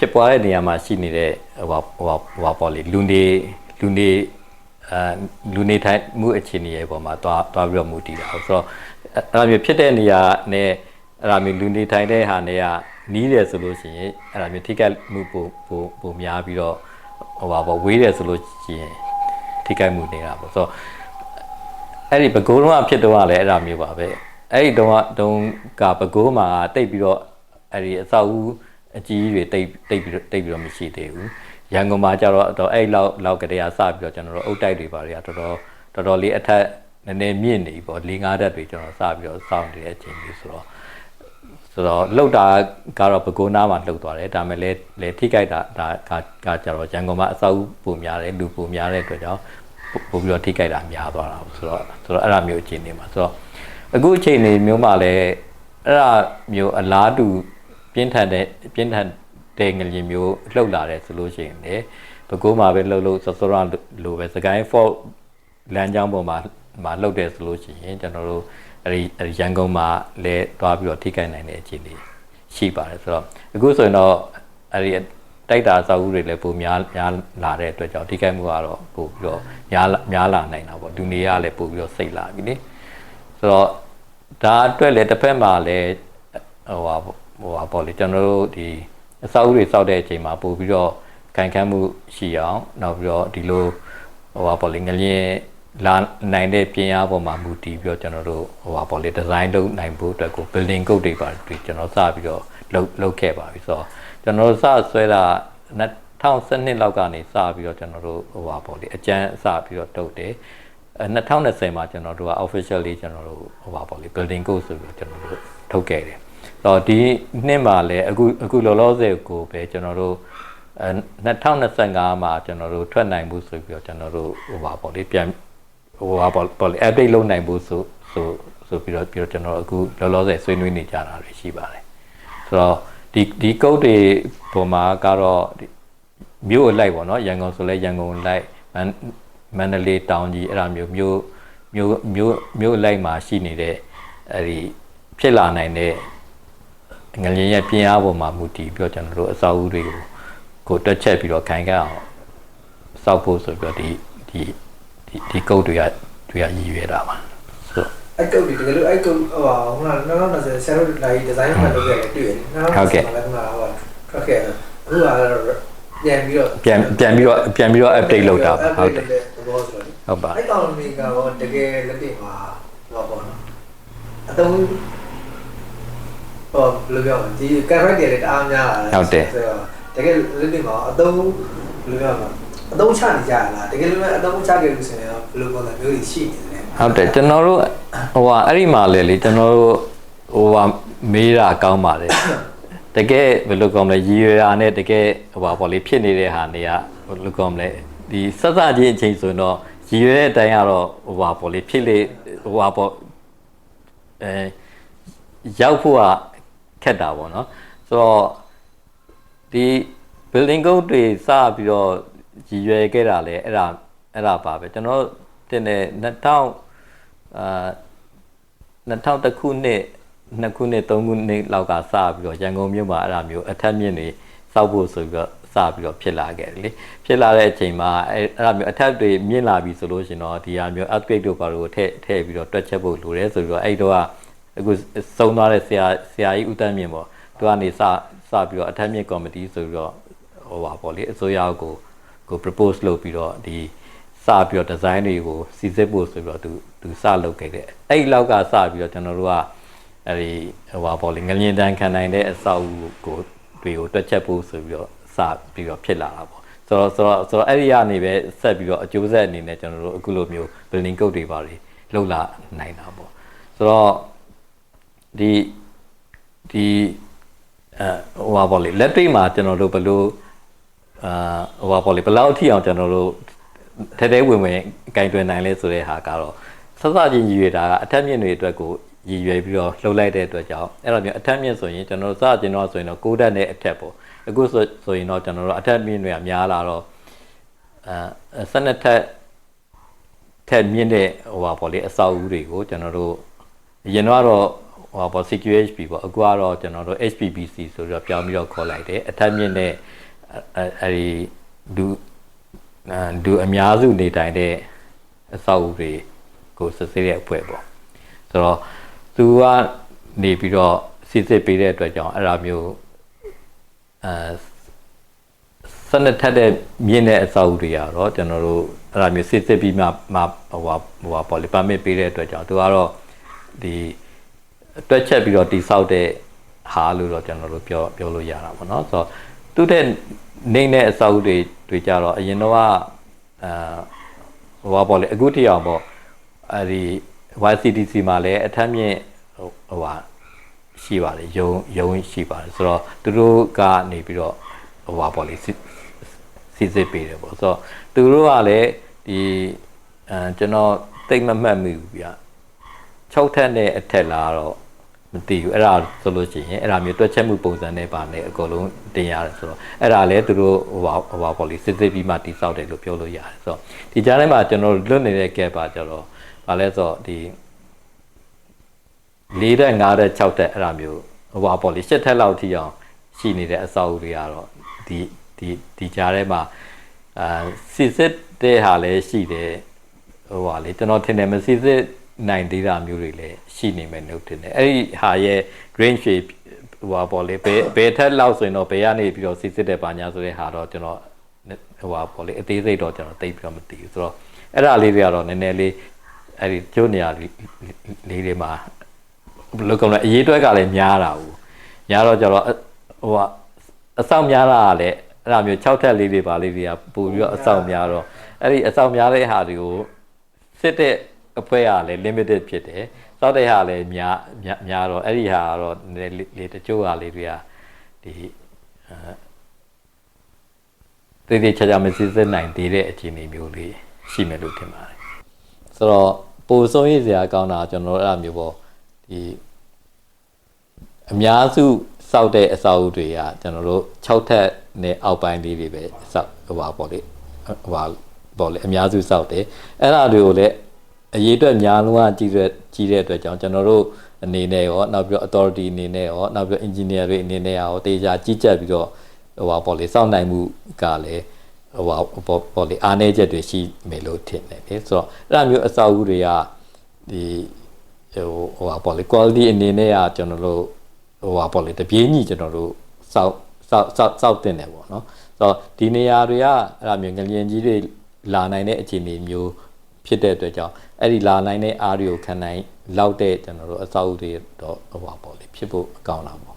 ဖြစ်ပွားတဲ့နေရာမှာရှိနေတဲ့ဟိုဟိုဟိုပေါ့လေလူနေလူနေအာလူနေထိုင်မှုအခြေအနေရဲ့ပုံမှာတွားတွားပြီးတော့မူတည်တာဆိုတော့အဲ့ဒါမျိုးဖြစ်တဲ့နေရာနဲ့အဲ့ဒါမျိုးလူနေထိုင်တဲ့ဟာနဲ့ကနီးတယ်ဆိုလို့ရှိရင်အဲ့ဒါမျိုးထိကက်မှုပိုပိုပိုများပြီးတော့ဟိုပါပေါ့ဝေးတယ်ဆိုလို့ရှိရင်ထိကက်မှုနေတာပေါ့ဆိုတော့အဲ့ဒီပကိုးတော့ဖြစ်တော့လည်းအဲ့ဒါမျိုးပါပဲအဲ့ဒီတုန်းကတုန်းကပကိုးမှာတိတ်ပြီးတော့အဲ့ဒီအဆောက်အဦ အကြီးတွေတိတ်တိတ်ပြီးတော့တိတ်ပြီးတော့မရှိသေးဘူးရန်ကုန်မှာကျတော့တော့အဲ့လောက်လောက်ကတည်းကစပြီးတော့ကျွန်တော်တို့အုတ်တိုက်တွေပါတွေကတော်တော်တော်တော်လေးအထက်နည်းနည်းမြင့်နေပြီပေါ့၄၅တက်တွေကျွန်တော်စပြီးတော့စောင့်နေတဲ့အချိန်ကြီးဆိုတော့ဆိုတော့လှုပ်တာကတော့ပကိုးနားမှာလှုပ်သွားတယ်ဒါပေမဲ့လည်းလည်းထိကြိုက်တာဒါကကကျတော့ရန်ကုန်မှာအဆောက်အဦပုံများတယ်လူပုံများတဲ့အတွက်ကြောင့်ပို့ပြီးတော့ထိကြိုက်တာများသွားတာပေါ့ဆိုတော့ဆိုတော့အဲ့ဒါမျိုးအခြေအနေမှာဆိုတော့အခုအခြေအနေမျိုးမှာလည်းအဲ့ဒါမျိုးအလားတူ ပြင်းထန်တဲ့ပြင်းထန်တဲ့ငလျင်မျိုးလှုပ်လာတယ်ဆိုလို့ရှိရင်လေဘကိုးမှာပဲလှုပ်လို့စောစောရလိုပဲစကိုင်း fault လမ်းကြောင်းပေါ်မှာမှာလှုပ်တယ်ဆိုလို့ရှိရင်ကျွန်တော်တို့အဲဒီအဲဒီရန်ကုန်မှာလဲတွားပြီးတော့ထိခိုက်နိုင်တဲ့အခြေအနေရှိပါတယ်ဆိုတော့အခုဆိုရင်တော့အဲဒီတိုက်တာစာအုပ်တွေလည်းပိုများများလာတဲ့အတွက်ကြောင့်ထိခိုက်မှုကတော့ပိုပြီးတော့များများလာနိုင်တာပေါ့လူနေရလည်းပိုပြီးတော့စိတ်လာပြီလေဆိုတော့ဒါအတွက်လည်းတစ်ဖက်မှာလည်းဟိုဟာဟို ဟာပေါ့လေကျွန်တော်တို့ဒီအစာအုပ်တွေစောက်တဲ့အချိန်မှာပို့ပြီးတော့ခံခမ်းမှုရှိအောင်နောက်ပြီးတော့ဒီလိုဟိုဟာပေါ့လေငလျင်လာနိုင်တဲ့ပြင်အားပေါ်မှာမူတည်ပြီးတော့ကျွန်တော်တို့ဟိုဟာပေါ့လေဒီဇိုင်းလုပ်နိုင်ဖို့အတွက်ကို building code တွေပါတွေကျွန်တော်စပြီးတော့လုပ်လုပ်ခဲ့ပါပြီဆိုတော့ကျွန်တော်တို့စဆွဲတာ2012လောက်ကနေစပြီးတော့ကျွန်တော်တို့ဟိုဟာပေါ့လေအကျန်းစပြီးတော့တုတ်တယ်အဲ2020မှာကျွန်တော်တို့က officially ကျွန်တော်တို့ဟိုပါပေါ့လေ building code ဆိုပြီးတော့ကျွန်တော်တို့ထုတ်ခဲ့တယ်။ တော့ဒီနှစ်မှာလည်းအခုအခုလောလောဆယ်ကိုပဲကျွန်တော်တို့အဲ2025မှာကျွန်တော်တို့ထွက်နိုင်မှုဆိုပြီးတော့ကျွန်တော်တို့ဟိုပါပေါ့လေပြန်ဟိုပါပေါ့ပေါ့လေ update လုပ်နိုင်ဖို့ဆိုဆိုဆိုပြီးတော့ပြီးတော့ကျွန်တော်အခုလောလောဆယ်ဆွေးနွေးနေကြတာတွေရှိပါတယ်။ဆိုတော့ဒီဒီ code တွေပုံမှာကတော့မြို့အလိုက်ပေါ့နော်ရန်ကုန်ဆိုလဲရန်ကုန်လိုက်မန္တလေးတောင်ကြီးအဲ့ဒါမျိုးမျိုးမျိုးမျိုးမျိုးအလိုက်မှာရှိနေတဲ့အဲ့ဒီဖြစ်လာနိုင်တဲ့ ငလျင်ရဲ့ပြင်းအားပေါ်မှာမူတည်ပြီးတော့ကျွန်တော်တို့အစာအုပ်တွေကိုကိုတွက်ချက်ပြီးတော့ခိုင်ခန့်အောင်စောက်ဖို့ဆိုပြီးတော့ဒီဒီဒီဒီကုတ်တွေကတွေကရည်ရွယ်တာပါဆိုအဲ့ကုတ်ဒီတကယ်လို့အဲ့ကုတ်ဟိုဟာခုန2020ဆယ်တို့လာကြီးဒီဇိုင်းမှလုပ်ခဲ့တယ်တွေ့တယ်2020လည်းခုနဟိုထွက်ခဲ့တယ်အခုကတော့ပြန်ပြီးတော့ပြန်ပြန်ပြီးတော့ပြန်ပြီးတော့ update လုပ်တာပါဟုတ်တယ်သဘောဆိုတော့ဟုတ်ပါအဲ့ကောင်မီကတော့တကယ်လက်တွေ့မှာဟောပေါ့နော်အတုံး ဟောဘယ်လိုပြောမလဲဒီ character တွေလည်းတအားများလာတယ်ဆိုတော့တကယ်လက်တွေ့မှာအတုံးဘယ်လိုပြောမလဲအတုံးချနေကြလားတကယ်လို့အတုံးချခဲ့လို့ဆိုရင်ဘယ်လိုပုံစံမျိုးတွေရှိနေလဲဟုတ်တယ်ကျွန်တော်တို့ဟိုဟာအဲ့ဒီမှာလေလေကျွန်တော်တို့ဟိုဟာမေးတာကောင်းပါတယ်တကယ်ဘယ်လိုကောင်းလဲရည်ရွယ်တာနဲ့တကယ်ဟိုဟာပေါ့လေဖြစ်နေတဲ့ဟာတွေကဘယ်လိုကောင်းလဲဒီဆက်စချင်းအချိန်ဆိုရင်တော့ရည်ရွယ်တဲ့အတိုင်းကတော့ဟိုဟာပေါ့လေဖြစ်လေဟိုဟာပေါ့အဲရောက်ဖို့က ခက်တာပေါ့နော်ဆိုတော့ဒီ building code တွေစပြီးတော့ရည်ရွယ်ခဲ့တာလေအဲ့ဒါအဲ့ဒါပါပဲကျွန်တော်တင်တဲ့2000အာ2000ခုနှစ်နှစ်ခုနှစ်သုံးခုနှစ်လောက်ကစပြီးတော့ရန်ကုန်မြို့မှာအဲ့ဒါမျိုးအထက်မြင့်တွေစောက်ဖို့ဆိုပြီးတော့စပြီးတော့ဖြစ်လာခဲ့တယ်လေဖြစ်လာတဲ့အချိန်မှာအဲ့အဲ့ဒါမျိုးအထက်တွေမြင့်လာပြီဆိုလို့ရှင်တော့ဒီဟာမျိုး upgrade တို့ဘာလို့ထည့်ထည့်ပြီးတော့တွက်ချက်ဖို့လိုတယ်ဆိုပြီးတော့အဲ့တော့ အခုစုံသွားတဲ့ဆရာဆရာကြီးဦးတန်းမြင့်ပေါ့သူကနေစစပြီးတော့အထက်မြင့်ကော်မတီဆိုပြီးတော့ဟိုပါပေါ့လေအစိုးရကိုကို propose လုပ်ပြီးတော့ဒီစပြီးတော့ design တွေကိုစီစစ်ဖို့ဆိုပြီးတော့သူသူစလုပ်ခဲ့တယ်အဲ့ဒီလောက်ကစပြီးတော့ကျွန်တော်တို့ကအဲ့ဒီဟိုပါပေါ့လေငလျင်တန်းခံနိုင်တဲ့အဆောက်အဦကိုတွေကိုတွက်ချက်ဖို့ဆိုပြီးတော့စပြီးတော့ဖြစ်လာတာပေါ့ဆိုတော့ဆိုတော့ဆိုတော့အဲ့ဒီကနေပဲဆက်ပြီးတော့အကျိုးဆက်အနေနဲ့ကျွန်တော်တို့အခုလိုမျိုး building code တွေပါတွေလောက်လာနိုင်တာပေါ့ဆိုတော့ ဒီဒီအဲဟိုပါပေါ့လေလက်တွေ့မှာကျွန်တော်တို့ဘယ်လိုအာဟိုပါပေါ့လေဘယ်လောက်အထိအောင်ကျွန်တော်တို့ထဲထဲဝင်ဝင်ကင်တွင်နိုင်လဲဆိုတဲ့ဟာကတော့စစချင်းရည်ရွယ်တာကအထက်မြင့်တွေအတွက်ကိုရည်ရွယ်ပြီးတော့လှုပ်လိုက်တဲ့အတွက်ကြောင့်အဲ့တော့မျိုးအထက်မြင့်ဆိုရင်ကျွန်တော်တို့စကျင်တော့ဆိုရင်တော့6ဓာတ်နဲ့အထက်ပေါ့အခုဆိုဆိုရင်တော့ကျွန်တော်တို့အထက်မြင့်တွေကများလာတော့အဲ12ထက်ထက်မြင့်တဲ့ဟိုပါပေါ့လေအဆောက်အဦတွေကိုကျွန်တော်တို့အရင်တော့ ဟိုပေါ့ CQHP ပေါ့အခုကတော့ကျွန်တော်တို့ HPBC ဆိုတော့ပြောင်းပြီးတော့ခေါ်လိုက်တယ်အထက်မြင့်တဲ့အဲအဲဒီလူအဲလူအများစုနေထိုင်တဲ့အဆောက်အဦတွေကိုစစ်ဆေးတဲ့အဖွဲ့ပေါ့ဆိုတော့သူကနေပြီးတော့စစ်စစ်ပေးတဲ့အတွက်ကြောင့်အဲ့ဒါမျိုးအဲစနစ်ထက်တဲ့မြင့်တဲ့အဆောက်အဦတွေကတော့ကျွန်တော်တို့အဲ့ဒါမျိုးစစ်စစ်ပြီးမှမှဟိုဟာဟိုဟာပေါ့လေပါမစ်ပေးတဲ့အတွက်ကြောင့်သူကတော့ဒီ တွက်ချက်ပြီးတော့တိဆောက်တဲ့ဟာလို့တော့ကျွန်တော်တို့ပြောပြောလို့ရတာပေါ့နော်ဆိုတော့သူတဲ့နေတဲ့အဆောက်အဦတွေတွေကြတော့အရင်တော့ကအာဟိုဟာပေါ့လေအခုတည်းအောင်ပေါ့အဲ့ဒီ YCDC မှာလည်းအထက်မြင့်ဟိုဟိုဟာရှိပါတယ်ယုံယုံရှိပါတယ်ဆိုတော့သူတို့ကနေပြီးတော့ဟိုဟာပေါ့လေစစ်စစ်စစ်ပေးတယ်ပေါ့ဆိုတော့သူတို့ကလည်းဒီအဲကျွန်တော်တိတ်မမှတ်မိဘူးဗျ6ထက်နဲ့အထက်လာတော့ မသိဘူးအဲ့ဒါဆိုလို့ရှိရင်အဲ့ဒါမျိုးတွက်ချက်မှုပုံစံနဲ့ပါနေအကုန်လုံးတင်ရတယ်ဆိုတော့အဲ့ဒါလည်းသူတို့ဟိုဟာဟိုဟာပေါ့လေစစ်စစ်ပြီးမှတိစောက်တယ်လို့ပြောလို့ရတယ်ဆိုတော့ဒီကြားထဲမှာကျွန်တော်လွတ်နေတဲ့ gap ပါကြတော့ဘာလဲဆိုတော့ဒီ၄တက်၅တက်6တက်အဲ့ဒါမျိုးဟိုဟာပေါ့လေ၈ထက်လောက်ထိအောင်ရှိနေတဲ့အဆောက်အဦတွေကတော့ဒီဒီဒီကြားထဲမှာအာစစ်စစ်တဲ့ဟာလည်းရှိတယ်ဟိုဟာလေကျွန်တော်ထင်တယ်မစစ်စစ် နိုင်သေးတာမျိုးတွေလည်းရှိနေမယ်လို့ထင်တယ်အဲ့ဒီဟာရဲ့ range shape ဟိုဟာပေါ့လေဘယ်ဘယ်ထက်လောက်ဆိုရင်တော့ဘယ်ကနေပြီးတော့စစ်စစ်တဲ့ပါညာဆိုတဲ့ဟာတော့ကျွန်တော်ဟိုဟာပေါ့လေအသေးစိတ်တော့ကျွန်တော်သိပြီးတော့မသိဘူးဆိုတော့အဲ့ဒါလေးတွေကတော့နည်းနည်းလေးအဲ့ဒီကျိုးနေရာလေးလေးတွေမှာဘယ်လိုကောင်းလဲအရေးတွက်ကလည်းများတာဘူးများတော့ကျတော့ဟိုဟာအဆောင်များတာကလည်းအဲ့ဒါမျိုး6ထက်လေးတွေပါလေးတွေကပို့ပြီးတော့အဆောင်များတော့အဲ့ဒီအဆောင်များတဲ့ဟာတွေကိုစစ်တဲ့ အဖွဲကလည်း limited ဖြစ်တယ်စောက်တဲ့ဟာလည်းများများများတော့အဲ့ဒီဟာကတော့နည်းနည်းလေးတချို့ဟာလေးတွေကဒီအဲတည်တည်ချာချာမစစ်စစ်နိုင်သေးတဲ့အခြေအနေမျိုးလေးရှိမယ်လို့ထင်ပါတယ်ဆိုတော့ပိုဆုံးရစရာကောင်းတာကျွန်တော်တို့အဲ့လိုမျိုးပေါ့ဒီအများစုစောက်တဲ့အစာအုပ်တွေကကျွန်တော်တို့6ထက်နဲ့အောက်ပိုင်းလေးတွေပဲစောက်ဟိုပါပေါ့လေဟိုပါပေါ့လေအများစုစောက်တယ်အဲ့ဒါတွေကိုလည်း အရေးအတွက်များလုံးဝကြီးတဲ့ကြီးတဲ့အတွက်ကြောင့်ကျွန်တော်တို့အနေနဲ့ရောနောက်ပြီးတော့ authority အနေနဲ့ရောနောက်ပြီးတော့ engineer တွေအနေနဲ့ရောတေချာကြီးကြပ်ပြီးတော့ဟိုပါပေါ့လေစောင့်နိုင်မှုကလည်းဟိုပါပေါ့လေအားနည်းချက်တွေရှိမယ်လို့ထင်တယ်လေဆိုတော့အဲ့ဒါမျိုးအစာအုပ်တွေကဒီဟိုဟိုပါပေါ့လေ quality အနေနဲ့ကကျွန်တော်တို့ဟိုပါပေါ့လေတပြေးညီကျွန်တော်တို့စောက်စောက်စောက်စောက်တင်တယ်ပေါ့နော်ဆိုတော့ဒီနေရာတွေကအဲ့ဒါမျိုးငလျင်ကြီးတွေလာနိုင်တဲ့အခြေအနေမျိုး ဖြစ်တဲ့အတွက်ကြောင့်အဲ့ဒီလာနိုင်တဲ့အားတွေကိုခံနိုင်လောက်တဲ့ကျွန်တော်တို့အစောက်တွေတော့ဟိုပါပေါ့လေဖြစ်ဖို့အကောင်းလာပေါ့